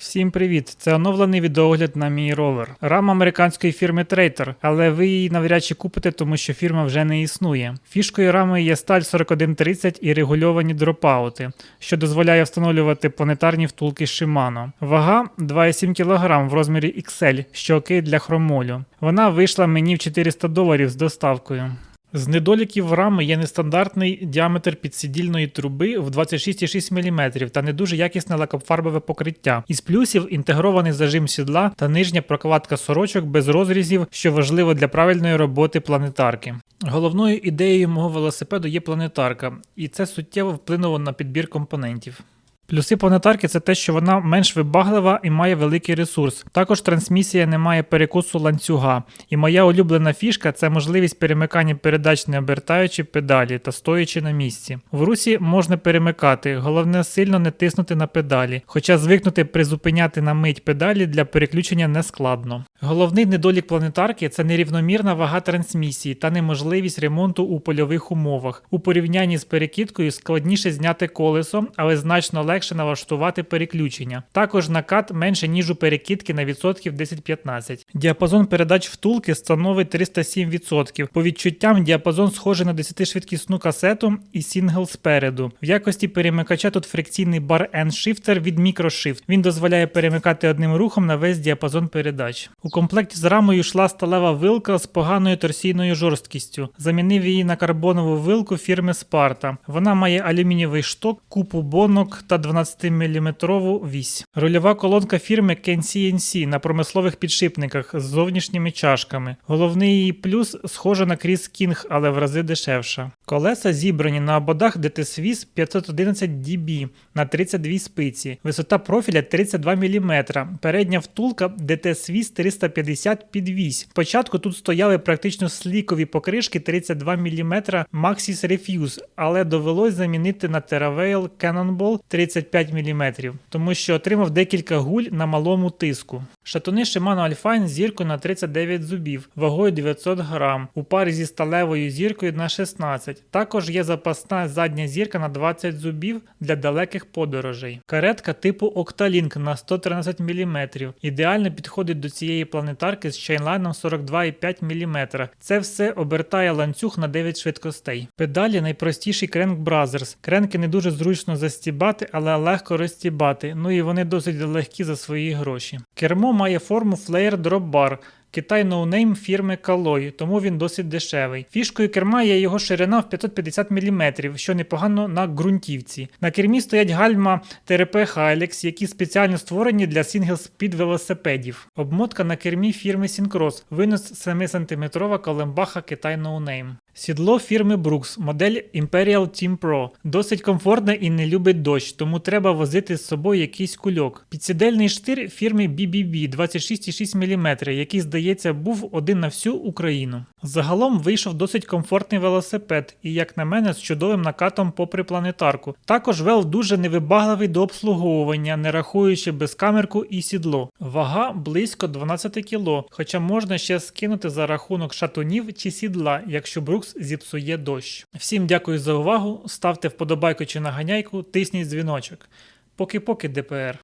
Всім привіт! Це оновлений відеогляд на мій ровер. Рама американської фірми Trader, але ви її навряд чи купите, тому що фірма вже не існує. Фішкою рами є сталь 4130 і регульовані дропаути, що дозволяє встановлювати планетарні втулки Shimano. Вага 2,7 кг в розмірі XL, що окей для хромолю. Вона вийшла мені в 400 доларів з доставкою. З недоліків рами є нестандартний діаметр підсидільної труби в 26,6 мм та не дуже якісне лакофарбове покриття. Із плюсів інтегрований зажим сідла та нижня прокладка сорочок без розрізів, що важливо для правильної роботи планетарки. Головною ідеєю мого велосипеду є планетарка, і це суттєво вплинуло на підбір компонентів. Плюси планетарки це те, що вона менш вибаглива і має великий ресурс. Також трансмісія не має перекусу ланцюга. І моя улюблена фішка це можливість перемикання передач не обертаючи педалі та стоячи на місці. В русі можна перемикати, головне сильно не тиснути на педалі, хоча звикнути призупиняти на мить педалі для переключення не складно. Головний недолік планетарки це нерівномірна вага трансмісії та неможливість ремонту у польових умовах. У порівнянні з перекидкою складніше зняти колесо, але значно легше налаштувати переключення. Також накат менше ніж у перекидки на відсотків 10-15. Діапазон передач втулки становить 307%. По відчуттям діапазон схожий на 10-швидкісну касету і сінгл спереду. В якості перемикача тут фрикційний бар N-Shifter від MicroShift. Він дозволяє перемикати одним рухом на весь діапазон передач. У комплекті з рамою йшла сталева вилка з поганою торсійною жорсткістю. Замінив її на карбонову вилку фірми Sparta. Вона має алюмінієвий шток, купу бонок та 12-мм вісь. Рульова колонка фірми CNC на промислових підшипниках з зовнішніми чашками. Головний її плюс схожа на Кріс King, але в рази дешевша. Колеса зібрані на ободах DT Swiss 511 DB на 32 спиці, висота профіля 32 мм, передня втулка DT Swiss 350 під вісь. Спочатку тут стояли практично слікові покришки 32 мм Maxis Refuse, але довелось замінити на TerraVail Cannonball 35 мм, тому що отримав декілька гуль на малому тиску. Шатуни Shimano Alpine з зіркою на 39 зубів, вагою 900 грам, у парі зі сталевою зіркою на 16. Також є запасна задня зірка на 20 зубів для далеких подорожей. Каретка типу Octalink на 113 мм. Ідеально підходить до цієї планетарки з чайнлайном 42,5 мм. Це все обертає ланцюг на 9 швидкостей. Педалі найпростіший Crank Brothers. Кренки не дуже зручно застібати, але легко розстібати. Ну і вони досить легкі за свої гроші. Кермо має форму Bar. Китай ноунейм фірми Kaloy, тому він досить дешевий. Фішкою керма є його ширина в 550 мм, що непогано на ґрунтівці. На кермі стоять гальма ТРП Hilux, які спеціально створені для сінгл-спід велосипедів. Обмотка на кермі фірми Syncross, винос 7 см колембаха Китай ноунейм. Сідло фірми Brooks, модель Imperial Team Pro. Досить комфортне і не любить дощ, тому треба возити з собою якийсь кульок. Підсідельний штир фірми BBB 26,6 мм, який, здається, був один на всю Україну. Загалом вийшов досить комфортний велосипед і, як на мене, з чудовим накатом попри планетарку. Також вел дуже невибагливий до обслуговування, не рахуючи безкамерку і сідло. Вага близько 12 кг, хоча можна ще скинути за рахунок шатунів чи сідла, якщо Брукс зіпсує дощ. Всім дякую за увагу. Ставте вподобайку чи наганяйку, тисніть дзвіночок. Поки-поки ДПР.